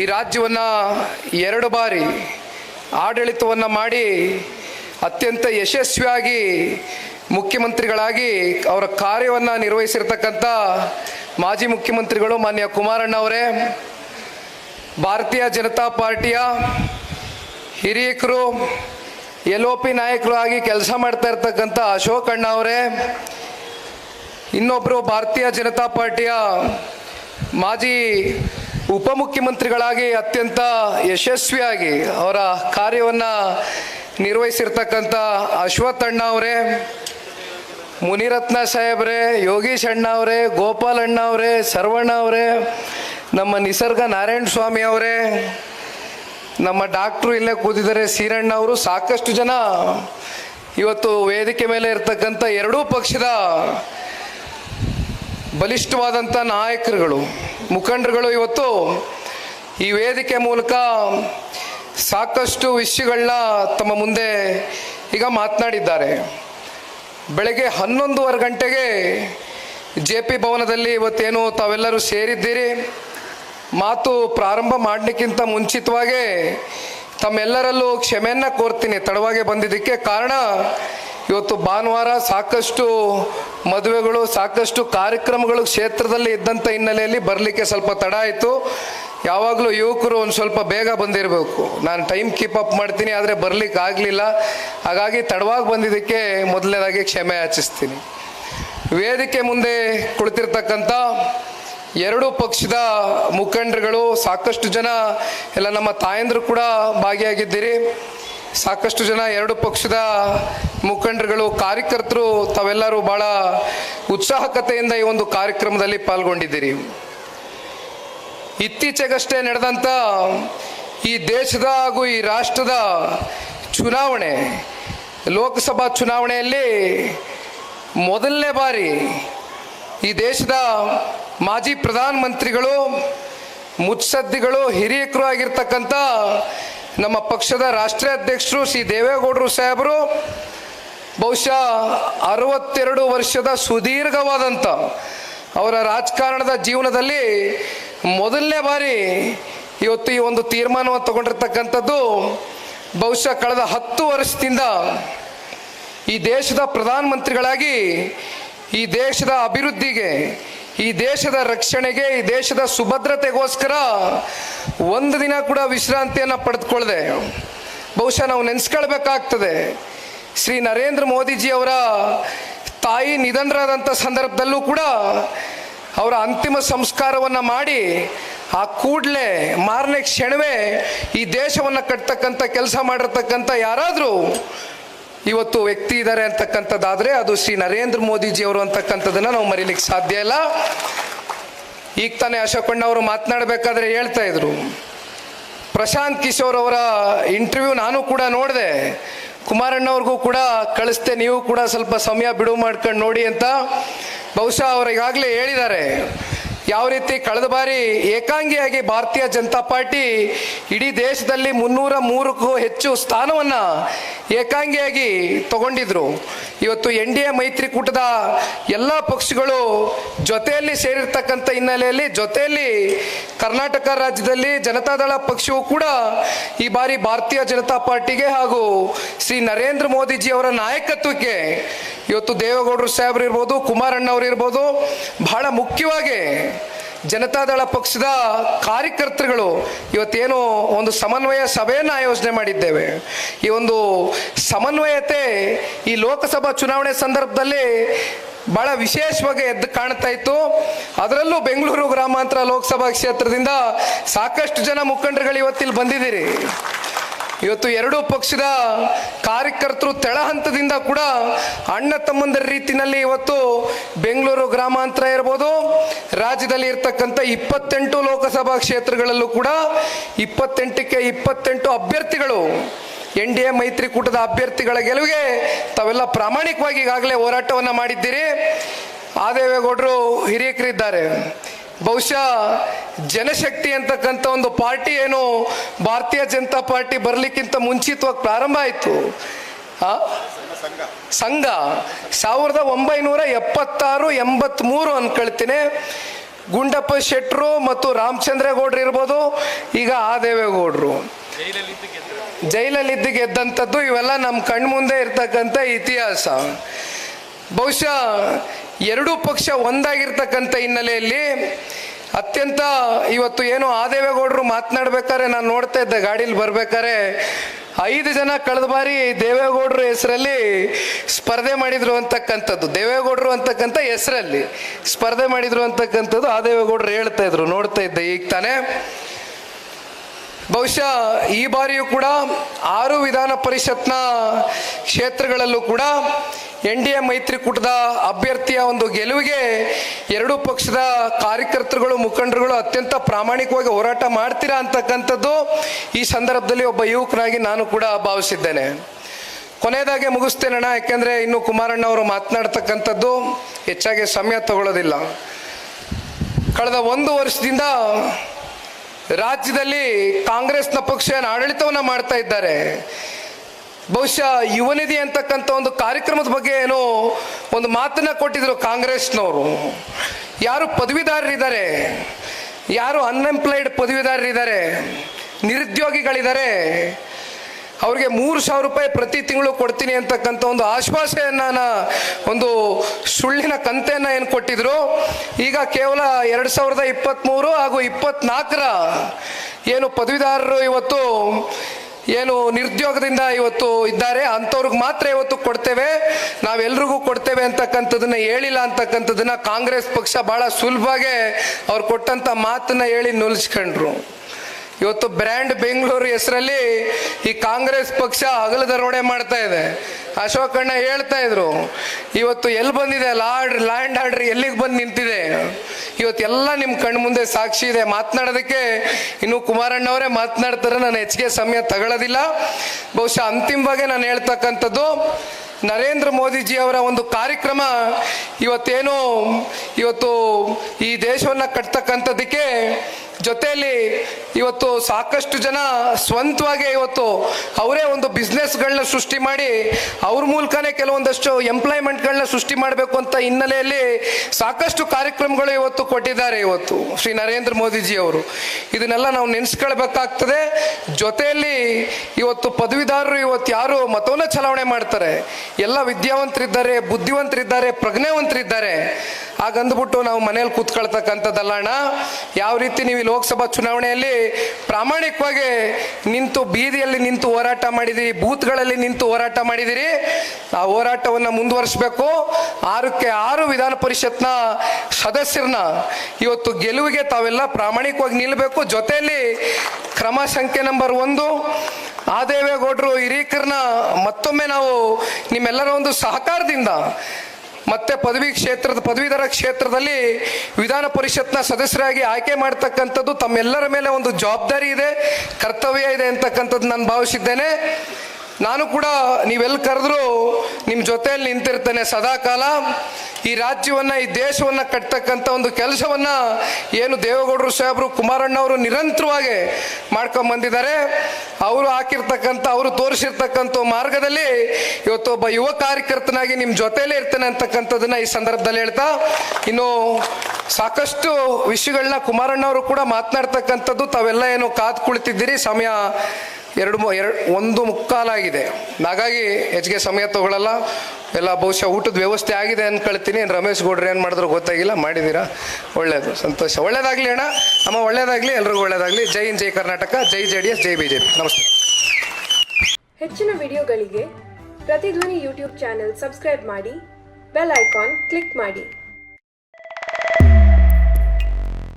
ಈ ರಾಜ್ಯವನ್ನು ಎರಡು ಬಾರಿ ಆಡಳಿತವನ್ನು ಮಾಡಿ ಅತ್ಯಂತ ಯಶಸ್ವಿಯಾಗಿ ಮುಖ್ಯಮಂತ್ರಿಗಳಾಗಿ ಅವರ ಕಾರ್ಯವನ್ನು ನಿರ್ವಹಿಸಿರ್ತಕ್ಕಂಥ ಮಾಜಿ ಮುಖ್ಯಮಂತ್ರಿಗಳು ಮಾನ್ಯ ಕುಮಾರಣ್ಣ ಅವರೇ, ಭಾರತೀಯ ಜನತಾ ಪಾರ್ಟಿಯ ಹಿರಿಯಕರು ಎಲ್ ಒ ಪಿ ನಾಯಕರು ಆಗಿ ಕೆಲಸ ಮಾಡ್ತಾ ಇರ್ತಕ್ಕಂಥ ಅಶೋಕ್ ಅಣ್ಣ ಅವರೇ ಇನ್ನೊಬ್ಬರು ಭಾರತೀಯ ಜನತಾ ಪಾರ್ಟಿಯ ಮಾಜಿ ಉಪಮುಖ್ಯಮಂತ್ರಿಗಳಾಗಿ ಅತ್ಯಂತ ಯಶಸ್ವಿಯಾಗಿ ಅವರ ಕಾರ್ಯವನ್ನು ನಿರ್ವಹಿಸಿರ್ತಕ್ಕಂಥ ಅಶ್ವಥ್ ಅಣ್ಣ ಅವರೇ, ಮುನಿರತ್ನ ಸಾಹೇಬ್ರೆ, ಯೋಗೀಶ್ ಅಣ್ಣ ಅವರೇ, ಗೋಪಾಲ್ ಅಣ್ಣ ಅವರೇ, ಸರ್ವಣ್ಣ ಅವರೇ, ನಮ್ಮ ನಿಸರ್ಗ ನಾರಾಯಣ ಸ್ವಾಮಿ ಅವರೇ, ನಮ್ಮ ಡಾಕ್ಟ್ರು ಇಲ್ಲೇ ಕೂತಿದ್ದಾರೆ, ಸೀರಣ್ಣ ಅವರು ಸಾಕಷ್ಟು ಜನ. ಇವತ್ತು ವೇದಿಕೆ ಮೇಲೆ ಇರ್ತಕ್ಕಂಥ ಎರಡೂ ಪಕ್ಷದ ಬಲಿಷ್ಠವಾದಂಥ ನಾಯಕರುಗಳು. ಮುಖಂಡರುಗಳು ಇವತ್ತು ಈ ವೇದಿಕೆ ಮೂಲಕ ಸಾಕಷ್ಟು ವಿಷಯಗಳನ್ನ ತಮ್ಮ ಮುಂದೆ ಈಗ ಮಾತನಾಡಿದ್ದಾರೆ. ಬೆಳಗ್ಗೆ ಹನ್ನೊಂದುವರೆ ಗಂಟೆಗೆ ಜೆ ಪಿ ಭವನದಲ್ಲಿ ಇವತ್ತೇನು ತಾವೆಲ್ಲರೂ ಸೇರಿದ್ದೀರಿ? ಮಾತು ಪ್ರಾರಂಭ ಮಾಡಲಿಕ್ಕಿಂತ ಮುಂಚಿತವಾಗೇ ತಮ್ಮೆಲ್ಲರಲ್ಲೂ ಕ್ಷಮೆಯನ್ನು ಕೋರ್ತೀನಿ. ತಡವಾಗಿ ಬಂದಿದ್ದಕ್ಕೆ ಕಾರಣ ಇವತ್ತು ಭಾನುವಾರ ಸಾಕಷ್ಟು ಮದುವೆಗಳು, ಸಾಕಷ್ಟು ಕಾರ್ಯಕ್ರಮಗಳು ಕ್ಷೇತ್ರದಲ್ಲಿ ಇದ್ದಂಥ ಹಿನ್ನೆಲೆಯಲ್ಲಿ ಬರಲಿಕ್ಕೆ ಸ್ವಲ್ಪ ತಡ ಆಯಿತು. ಯಾವಾಗಲೂ ಯುವಕರು ಒಂದು ಸ್ವಲ್ಪ ಬೇಗ ಬಂದಿರಬೇಕು. ನಾನು ಟೈಮ್ ಕೀಪ್ ಅಪ್ ಮಾಡ್ತೀನಿ, ಆದರೆ ಬರಲಿಕ್ಕೆ ಆಗಲಿಲ್ಲ. ಹಾಗಾಗಿ ತಡವಾಗಿ ಬಂದಿದ್ದಕ್ಕೆ ಮೊದಲನೇದಾಗಿ ಕ್ಷಮೆ ಯಾಚಿಸ್ತೀನಿ. ವೇದಿಕೆ ಮುಂದೆ ಕುಳಿತಿರ್ತಕ್ಕಂಥ ಎರಡು ಪಕ್ಷದ ಮುಖಂಡರುಗಳು, ಸಾಕಷ್ಟು ಜನ, ಎಲ್ಲ ನಮ್ಮ ತಾಯಂದರು ಕೂಡ ಭಾಗಿಯಾಗಿದ್ದೀರಿ. ಸಾಕಷ್ಟು ಜನ ಎರಡು ಪಕ್ಷದ ಮುಖಂಡರುಗಳು, ಕಾರ್ಯಕರ್ತರು, ತಾವೆಲ್ಲರೂ ಬಹಳ ಉತ್ಸಾಹಕತೆಯಿಂದ ಈ ಒಂದು ಕಾರ್ಯಕ್ರಮದಲ್ಲಿ ಪಾಲ್ಗೊಂಡಿದ್ದೀರಿ. ಇತ್ತೀಚೆಗಷ್ಟೇ ನಡೆದಂಥ ಈ ದೇಶದ ಹಾಗೂ ಈ ರಾಷ್ಟ್ರದ ಚುನಾವಣೆ, ಲೋಕಸಭಾ ಚುನಾವಣೆಯಲ್ಲಿ ಮೊದಲನೇ ಬಾರಿ ಈ ದೇಶದ ಮಾಜಿ ಪ್ರಧಾನಮಂತ್ರಿಗಳು, ಮುತ್ಸದ್ದಿಗಳು, ಹಿರಿಯಕರು ಆಗಿರ್ತಕ್ಕಂಥ ನಮ್ಮ ಪಕ್ಷದ ರಾಷ್ಟ್ರೀಯ ಅಧ್ಯಕ್ಷರು ಶ್ರೀ ದೇವೇಗೌಡರು ಸಾಹೇಬರು, ಬಹುಶಃ ಅರವತ್ತೆರಡು ವರ್ಷದ ಸುದೀರ್ಘವಾದಂಥ ಅವರ ರಾಜಕಾರಣದ ಜೀವನದಲ್ಲಿ ಮೊದಲನೇ ಬಾರಿ ಇವತ್ತು ಈ ಒಂದು ತೀರ್ಮಾನವನ್ನು ತಗೊಂಡಿರ್ತಕ್ಕಂಥದ್ದು. ಬಹುಶಃ ಕಳೆದ ಹತ್ತು ವರ್ಷದಿಂದ ಈ ದೇಶದ ಪ್ರಧಾನಮಂತ್ರಿಗಳಾಗಿ ಈ ದೇಶದ ಅಭಿವೃದ್ಧಿಗೆ ಈ ದೇಶದ ರಕ್ಷಣೆಗೆ, ಈ ದೇಶದ ಸುಭದ್ರತೆಗೋಸ್ಕರ ಒಂದು ದಿನ ಕೂಡ ವಿಶ್ರಾಂತಿಯನ್ನು ಪಡೆದುಕೊಳ್ಳದೆ ಬಹುಶಃ ನಾವು ನೆನೆಸ್ಕೊಳ್ಬೇಕಾಗ್ತದೆ. ಶ್ರೀ ನರೇಂದ್ರ ಮೋದಿಜಿ ಅವರ ತಾಯಿ ನಿಧನರಾದಂಥ ಸಂದರ್ಭದಲ್ಲೂ ಕೂಡ ಅವರ ಅಂತಿಮ ಸಂಸ್ಕಾರವನ್ನು ಮಾಡಿ ಆ ಕೂಡಲೇ ಮಾರನೇ ಕ್ಷಣವೇ ಈ ದೇಶವನ್ನು ಕಟ್ತಕ್ಕಂಥ, ಕೆಲಸ ಮಾಡಿರ್ತಕ್ಕಂಥ ಯಾರಾದರೂ ಇವತ್ತು ವ್ಯಕ್ತಿ ಇದ್ದಾರೆ ಅಂತಕ್ಕಂಥದ್ದಾದರೆ ಅದು ಶ್ರೀ ನರೇಂದ್ರ ಮೋದಿಜಿ ಅವರು ಅಂತಕ್ಕಂಥದ್ದನ್ನು ನಾವು ಮರೀಲಿಕ್ಕೆ ಸಾಧ್ಯ ಇಲ್ಲ. ಈಗ ತಾನೇ ಅಶೋಕಣ್ಣ ಅವರು ಮಾತನಾಡಬೇಕಾದ್ರೆ ಹೇಳ್ತಾ ಇದ್ರು. ಪ್ರಶಾಂತ್ ಕಿಶೋರ್ ಅವರ ಇಂಟರ್ವ್ಯೂ ನಾನು ಕೂಡ ನೋಡಿದೆ. ಕುಮಾರಣ್ಣವ್ರಿಗೂ ಕೂಡ ಕಳಿಸ್ತೆ ನೀವು ಕೂಡ ಸ್ವಲ್ಪ ಸಮಯ ಬಿಡುವು ಮಾಡ್ಕೊಂಡು ನೋಡಿ ಅಂತ. ಬಹುಶಃ ಅವರು ಈಗಾಗಲೇ ಹೇಳಿದ್ದಾರೆ. ಯಾವ ರೀತಿ ಕಳೆದ ಬಾರಿ ಏಕಾಂಗಿಯಾಗಿ ಭಾರತೀಯ ಜನತಾ ಪಾರ್ಟಿ ಇಡೀ ದೇಶದಲ್ಲಿ ಮುನ್ನೂರ ಮೂರಕ್ಕೂ ಹೆಚ್ಚು ಸ್ಥಾನವನ್ನು ಏಕಾಂಗಿಯಾಗಿ ತಗೊಂಡಿದ್ರು. ಇವತ್ತು ಎನ್ ಡಿ ಎ ಮೈತ್ರಿಕೂಟದ ಎಲ್ಲ ಪಕ್ಷಗಳು ಜೊತೆಯಲ್ಲಿ ಸೇರಿರ್ತಕ್ಕಂಥ ಹಿನ್ನೆಲೆಯಲ್ಲಿ ಜೊತೆಯಲ್ಲಿ ಕರ್ನಾಟಕ ರಾಜ್ಯದಲ್ಲಿ ಜನತಾದಳ ಪಕ್ಷವು ಕೂಡ ಈ ಬಾರಿ ಭಾರತೀಯ ಜನತಾ ಪಾರ್ಟಿಗೆ ಹಾಗೂ ಶ್ರೀ ನರೇಂದ್ರ ಮೋದಿಜಿ ಅವರ ನಾಯಕತ್ವಕ್ಕೆ ಇವತ್ತು ದೇವೇಗೌಡರು ಸಾಹೇಬ್ರು ಇರ್ಬೋದು ಕುಮಾರಣ್ಣ ಅವರು ಇರ್ಬೋದು, ಬಹಳ ಮುಖ್ಯವಾಗಿ ಜನತಾದಳ ಪಕ್ಷದ ಕಾರ್ಯಕರ್ತರುಗಳು ಇವತ್ತೇನು ಒಂದು ಸಮನ್ವಯ ಸಭೆಯನ್ನು ಆಯೋಜನೆ ಮಾಡಿದ್ದೇವೆ. ಈ ಒಂದು ಸಮನ್ವಯತೆ ಈ ಲೋಕಸಭಾ ಚುನಾವಣೆ ಸಂದರ್ಭದಲ್ಲಿ ಬಹಳ ವಿಶೇಷವಾಗಿ ಎದ್ದು ಕಾಣ್ತಾ ಇತ್ತು. ಅದರಲ್ಲೂ ಬೆಂಗಳೂರು ಗ್ರಾಮಾಂತರ ಲೋಕಸಭಾ ಕ್ಷೇತ್ರದಿಂದ ಸಾಕಷ್ಟು ಜನ ಮುಖಂಡರುಗಳು ಇವತ್ತಿಲ್ಲಿ ಬಂದಿದ್ದೀರಿ. ಇವತ್ತು ಎರಡೂ ಪಕ್ಷದ ಕಾರ್ಯಕರ್ತರು ತೆಳ ಹಂತದಿಂದ ಕೂಡ ಅಣ್ಣ ತಮ್ಮಂದರ ರೀತಿಯಲ್ಲಿ ಇವತ್ತು ಬೆಂಗಳೂರು ಗ್ರಾಮಾಂತರ ಇರ್ಬೋದು. ರಾಜ್ಯದಲ್ಲಿ ಇರ್ತಕ್ಕಂಥ ಇಪ್ಪತ್ತೆಂಟು ಲೋಕಸಭಾ ಕ್ಷೇತ್ರಗಳಲ್ಲೂ ಕೂಡ ಇಪ್ಪತ್ತೆಂಟಕ್ಕೆ ಇಪ್ಪತ್ತೆಂಟು ಅಭ್ಯರ್ಥಿಗಳು ಎನ್ ಡಿ ಎ ಮೈತ್ರಿಕೂಟದ ಅಭ್ಯರ್ಥಿಗಳ ಗೆಲುವಿಗೆ ತಾವೆಲ್ಲ ಪ್ರಾಮಾಣಿಕವಾಗಿ ಈಗಾಗಲೇ ಹೋರಾಟವನ್ನು ಮಾಡಿದ್ದೀರಿ. ಆದೇವೇಗೌಡರು ಹಿರಿಯಕರಿದ್ದಾರೆ. ಬಹುಶಃ ಜನಶಕ್ತಿ ಅಂತಕ್ಕಂಥ ಒಂದು ಪಾರ್ಟಿ ಏನು ಭಾರತೀಯ ಜನತಾ ಪಾರ್ಟಿ ಬರಲಿಕ್ಕಿಂತ ಮುಂಚಿತವಾಗಿ ಪ್ರಾರಂಭ ಆಯಿತು. ಸಂಘ. ಸಾವಿರದ ಒಂಬೈನೂರ ಎಪ್ಪತ್ತಾರು ಎಂಬತ್ತ್ಮೂರು ಅನ್ಕೊಳ್ತೀನಿ. ಗುಂಡಪ್ಪ ಶೆಟ್ರು ಮತ್ತು ರಾಮಚಂದ್ರೇಗೌಡ್ರು ಇರ್ಬೋದು, ಈಗ ಆ ದೇವೇಗೌಡರು ಜೈಲಲ್ಲಿದ್ದು ಗೆದ್ದಂಥದ್ದು ಇವೆಲ್ಲ ನಮ್ಮ ಕಣ್ಮುಂದೆ ಇರ್ತಕ್ಕಂಥ ಇತಿಹಾಸ. ಬಹುಶಃ ಎರಡೂ ಪಕ್ಷ ಒಂದಾಗಿರ್ತಕ್ಕಂಥ ಹಿನ್ನೆಲೆಯಲ್ಲಿ ಅತ್ಯಂತ ಇವತ್ತು ಏನು ಆದೇವೇಗೌಡರು ದೇವೇಗೌಡರು ಮಾತನಾಡ್ಬೇಕಾದ್ರೆ ನಾನು ನೋಡ್ತಾ ಇದ್ದೆ, ಗಾಡೀಲಿ ಬರ್ಬೇಕಾದ್ರೆ. ಐದು ಜನ ಕಳೆದ ಬಾರಿ ದೇವೇಗೌಡರು ಹೆಸರಲ್ಲಿ ಸ್ಪರ್ಧೆ ಮಾಡಿದ್ರು ಅಂತಕ್ಕಂಥದ್ದು, ದೇವೇಗೌಡರು ಅಂತಕ್ಕಂಥ ಹೆಸರಲ್ಲಿ ಸ್ಪರ್ಧೆ ಮಾಡಿದ್ರು ಅಂತಕ್ಕಂಥದ್ದು ಆ ದೇವೇಗೌಡರು ಹೇಳ್ತಾ ಇದ್ರು, ನೋಡ್ತಾ ಇದ್ದೆ, ಈಗ ತಾನೇ. ಬಹುಶಃ ಈ ಬಾರಿಯೂ ಕೂಡ ಆರು ವಿಧಾನ ಪರಿಷತ್ನ ಕ್ಷೇತ್ರಗಳಲ್ಲೂ ಕೂಡ ಎನ್ ಡಿ ಎ ಮೈತ್ರಿಕೂಟದ ಅಭ್ಯರ್ಥಿಯ ಒಂದು ಗೆಲುವಿಗೆ ಎರಡೂ ಪಕ್ಷದ ಕಾರ್ಯಕರ್ತರುಗಳು, ಮುಖಂಡರುಗಳು ಅತ್ಯಂತ ಪ್ರಾಮಾಣಿಕವಾಗಿ ಹೋರಾಟ ಮಾಡ್ತೀರಾ ಅಂತಕ್ಕಂಥದ್ದು ಈ ಸಂದರ್ಭದಲ್ಲಿ ಒಬ್ಬ ಯುವಕನಾಗಿ ನಾನು ಕೂಡ ಭಾವಿಸಿದ್ದೇನೆ. ಕೊನೆಯದಾಗಿ ಮುಗಿಸ್ತೇನಣ್ಣ ಯಾಕೆಂದರೆ ಇನ್ನು ಕುಮಾರಣ್ಣ ಅವರು ಮಾತನಾಡ್ತಕ್ಕಂಥದ್ದು ಹೆಚ್ಚಾಗಿ ಸಮಯ ತಗೊಳ್ಳೋದಿಲ್ಲ. ಕಳೆದ ಒಂದು ವರ್ಷದಿಂದ ರಾಜ್ಯದಲ್ಲಿ ಕಾಂಗ್ರೆಸ್ನ ಪಕ್ಷ ಆಡಳಿತವನ್ನ ಮಾಡ್ತಾ ಇದ್ದಾರೆ. ಬಹುಶಃ ಯುವನಿಧಿ ಅಂತಕ್ಕಂಥ ಒಂದು ಕಾರ್ಯಕ್ರಮದ ಬಗ್ಗೆ ಏನೋ ಒಂದು ಮಾತನ್ನ ಕೊಟ್ಟಿದ್ರು ಕಾಂಗ್ರೆಸ್ನವರು. ಯಾರು ಪದವೀಧರರಿದ್ದಾರೆ ಯಾರು ಅನ್ಎಂಪ್ಲಾಯ್ಡ್ ಪದವೀಧರರಿದ್ದಾರೆ ನಿರುದ್ಯೋಗಿಗಳಿದ್ದಾರೆ ಅವ್ರಿಗೆ ಮೂರು ಸಾವಿರ ರೂಪಾಯಿ ಪ್ರತಿ ತಿಂಗಳು ಕೊಡ್ತೀನಿ ಅಂತಕ್ಕಂಥ ಒಂದು ಆಶ್ವಾಸನೆಯನ್ನ ಒಂದು ಸುಳ್ಳಿನ ಕಂತೆಯನ್ನ ಏನು ಕೊಟ್ಟಿದ್ರು, ಈಗ ಕೇವಲ ಎರಡು ಸಾವಿರದ ಇಪ್ಪತ್ತ್ಮೂರು ಹಾಗೂ ಇಪ್ಪತ್ನಾಲ್ಕರ ಏನು ಪದವಿದಾರರು ಇವತ್ತು ಏನು ನಿರುದ್ಯೋಗದಿಂದ ಇವತ್ತು ಇದ್ದಾರೆ, ಅಂಥವ್ರಿಗೆ ಮಾತ್ರ ಇವತ್ತು ಕೊಡ್ತೇವೆ. ನಾವೆಲ್ರಿಗೂ ಕೊಡ್ತೇವೆ ಅಂತಕ್ಕಂಥದ್ದನ್ನ ಹೇಳಿಲ್ಲ ಅಂತಕ್ಕಂಥದ್ದನ್ನ ಕಾಂಗ್ರೆಸ್ ಪಕ್ಷ ಬಹಳ ಸುಲಭವಾಗಿ ಅವ್ರು ಕೊಟ್ಟಂತ ಮಾತನ್ನ ಹೇಳಿ ನುಲ್ಸ್ಕೊಂಡ್ರು. ಇವತ್ತು ಬ್ರ್ಯಾಂಡ್ ಬೆಂಗಳೂರು ಹೆಸರಲ್ಲಿ ಈ ಕಾಂಗ್ರೆಸ್ ಪಕ್ಷ ಹಗಲು ದರೋಡೆ ಮಾಡ್ತಾ ಇದೆ. ಅಶೋಕಣ್ಣ ಹೇಳ್ತಾ ಇದ್ರು, ಇವತ್ತು ಎಲ್ಲಿ ಬಂದಿದೆ? ಲಾರ್ಡ್, ಲ್ಯಾಂಡ್ ಆರ್ಡರ್ ಎಲ್ಲಿಗೆ ಬಂದು ನಿಂತಿದೆ? ಇವತ್ತು ಎಲ್ಲ ನಿಮ್ಮ ಕಣ್ಣು ಮುಂದೆ ಸಾಕ್ಷಿ ಇದೆ. ಮಾತನಾಡೋದಕ್ಕೆ ಇನ್ನು ಕುಮಾರಣ್ಣವರೇ ಮಾತನಾಡ್ತಾರೆ. ನಾನು ಹೆಚ್ಚಿಗೆ ಸಮಯ ತಗೊಳ್ಳೋದಿಲ್ಲ. ಬಹುಶಃ ಅಂತಿಮವಾಗಿ ನಾನು ಹೇಳ್ತಕ್ಕಂಥದ್ದು, ನರೇಂದ್ರ ಮೋದಿಜಿ ಅವರ ಒಂದು ಕಾರ್ಯಕ್ರಮ ಇವತ್ತೇನು, ಇವತ್ತು ಈ ದೇಶವನ್ನು ಕಟ್ತಕ್ಕಂಥದ್ದಕ್ಕೆ ಜೊತೆಯಲ್ಲಿ ಇವತ್ತು ಸಾಕಷ್ಟು ಜನ ಸ್ವಂತವಾಗಿ ಇವತ್ತು ಅವರೇ ಒಂದು ಬಿಸ್ನೆಸ್ಗಳನ್ನ ಸೃಷ್ಟಿ ಮಾಡಿ ಅವ್ರ ಮೂಲಕನೇ ಕೆಲವೊಂದಷ್ಟು ಎಂಪ್ಲಾಯ್ಮೆಂಟ್ಗಳನ್ನ ಸೃಷ್ಟಿ ಮಾಡಬೇಕು ಅಂತ ಹಿನ್ನೆಲೆಯಲ್ಲಿ ಸಾಕಷ್ಟು ಕಾರ್ಯಕ್ರಮಗಳು ಇವತ್ತು ಕೊಟ್ಟಿದ್ದಾರೆ ಇವತ್ತು ಶ್ರೀ ನರೇಂದ್ರ ಮೋದಿಜಿ ಅವರು. ಇದನ್ನೆಲ್ಲ ನಾವು ನೆನೆಸ್ಕೊಳ್ಬೇಕಾಗ್ತದೆ. ಜೊತೆಯಲ್ಲಿ ಇವತ್ತು ಪದವಿದಾರರು ಇವತ್ತು ಯಾರು ಮತವನ್ನ ಚಲಾವಣೆ ಮಾಡ್ತಾರೆ? ಎಲ್ಲ ವಿದ್ಯಾವಂತರಿದ್ದಾರೆ, ಬುದ್ಧಿವಂತರಿದ್ದಾರೆ, ಪ್ರಜ್ಞಾವಂತರಿದ್ದಾರೆ. ಹಾಗಂದ್ಬಿಟ್ಟು ನಾವು ಮನೇಲಿ ಕೂತ್ಕೊಳ್ತಕ್ಕಂಥದ್ದಲ್ಲ ಅಣ್ಣ. ಯಾವ ರೀತಿ ನೀವು ಲೋಕಸಭಾ ಚುನಾವಣೆಯಲ್ಲಿ ಪ್ರಾಮಾಣಿಕವಾಗಿ ನಿಂತು ಬೀದಿಯಲ್ಲಿ ನಿಂತು ಹೋರಾಟ ಮಾಡಿದಿರಿ, ಬೂತ್ಗಳಲ್ಲಿ ನಿಂತು ಹೋರಾಟ ಮಾಡಿದಿರಿ, ಆ ಹೋರಾಟವನ್ನು ಮುಂದುವರಿಸಬೇಕು. ಆರಕ್ಕೆ ಆರು ವಿಧಾನ ಪರಿಷತ್ನ ಸದಸ್ಯರನ್ನ ಇವತ್ತು ಗೆಲುವಿಗೆ ತಾವೆಲ್ಲ ಪ್ರಾಮಾಣಿಕವಾಗಿ ನಿಲ್ಲಬೇಕು ಜೊತೆಯಲ್ಲಿ ಕ್ರಮ ಸಂಖ್ಯೆ ನಂಬರ್ ಒಂದು ಆ ದೇವೇಗೌಡರು ಮತ್ತೊಮ್ಮೆ ನಾವು ನಿಮ್ಮೆಲ್ಲರ ಒಂದು ಸಹಕಾರದಿಂದ ಮತ್ತೆ ಪದವಿ ಕ್ಷೇತ್ರದ, ಪದವೀಧರ ಕ್ಷೇತ್ರದಲ್ಲಿ ವಿಧಾನ ಪರಿಷತ್ನ ಸದಸ್ಯರಾಗಿ ಆಯ್ಕೆ ಮಾಡ್ತಕ್ಕಂಥದ್ದು ತಮ್ಮೆಲ್ಲರ ಮೇಲೆ ಒಂದು ಜವಾಬ್ದಾರಿ ಇದೆ, ಕರ್ತವ್ಯ ಇದೆ ಅಂತಕ್ಕಂಥದ್ದು ನಾನು ಭಾವಿಸಿದ್ದೇನೆ. ನಾನು ಕೂಡ ನೀವೆಲ್ಲಿ ಕರೆದ್ರು ನಿಮ್ಮ ಜೊತೆಯಲ್ಲಿ ನಿಂತಿರ್ತೇನೆ ಸದಾಕಾಲ. ಈ ರಾಜ್ಯವನ್ನು, ಈ ದೇಶವನ್ನು ಕಟ್ತಕ್ಕಂಥ ಒಂದು ಕೆಲಸವನ್ನು ಏನು ದೇವೇಗೌಡರು ಸಾಹೇಬರು ಕುಮಾರಣ್ಣವರು ನಿರಂತರವಾಗಿ ಮಾಡ್ಕೊಂಡು ಬಂದಿದ್ದಾರೆ ಅವರು ಹಾಕಿರ್ತಕ್ಕಂಥ, ಅವರು ತೋರಿಸಿರ್ತಕ್ಕಂಥ ಮಾರ್ಗದಲ್ಲಿ ಇವತ್ತು ಒಬ್ಬ ಯುವ ಕಾರ್ಯಕರ್ತನಾಗಿ ನಿಮ್ಮ ಜೊತೆಯಲ್ಲೇ ಇರ್ತಾನೆ ಅಂತಕ್ಕಂಥದ್ದನ್ನು ಈ ಸಂದರ್ಭದಲ್ಲಿ ಹೇಳ್ತಾ, ಇನ್ನು ಸಾಕಷ್ಟು ವಿಷಯಗಳನ್ನ ಕುಮಾರಣ್ಣವರು ಕೂಡ ಮಾತನಾಡ್ತಕ್ಕಂಥದ್ದು ತಾವೆಲ್ಲ ಏನು ಕಾದು ಕುಳಿತಿದ್ದೀರಿ, ಸಮಯ ಎರಡು ಎರಡು ಒಂದು ಮುಕ್ಕಾಲಾಗಿದೆ ಹಾಗಾಗಿ ಹೆಚ್ಚಿಗೆ ಸಮಯ ತಗೊಳ್ಳಲ್ಲ ಎಲ್ಲ ಬಹುಶಃ ಊಟದ ವ್ಯವಸ್ಥೆ ಆಗಿದೆ ಅನ್ಕೊಳ್ತೀನಿ ರಮೇಶ್ ಗೌಡ್ರು ಏನು ಮಾಡಿದ್ರು ಗೊತ್ತಾಗಿಲ್ಲ. ಮಾಡಿದ್ದೀರಾ ಒಳ್ಳೇದು. ಸಂತೋಷ. ಒಳ್ಳೇದಾಗಲಿ ಅಣ್ಣ. ಅಮ್ಮ, ಒಳ್ಳೇದಾಗಲಿ. ಎಲ್ರಿಗೂ ಒಳ್ಳೇದಾಗಲಿ. ಜೈ ಹಿಂದ್, ಜೈ ಕರ್ನಾಟಕ. ಜೈ ಜೆ ಡಿ ಎಸ್, ಜೈ ಬಿ ಜೆ ಪಿ. ನಮಸ್ತೆ. ಹೆಚ್ಚಿನ ವಿಡಿಯೋಗಳಿಗೆ ಪ್ರತಿಧ್ವನಿ ಯೂಟ್ಯೂಬ್ ಚಾನೆಲ್ ಸಬ್ಸ್ಕ್ರೈಬ್ ಮಾಡಿ, ಬೆಲ್ ಐಕಾನ್ ಕ್ಲಿಕ್ ಮಾಡಿ.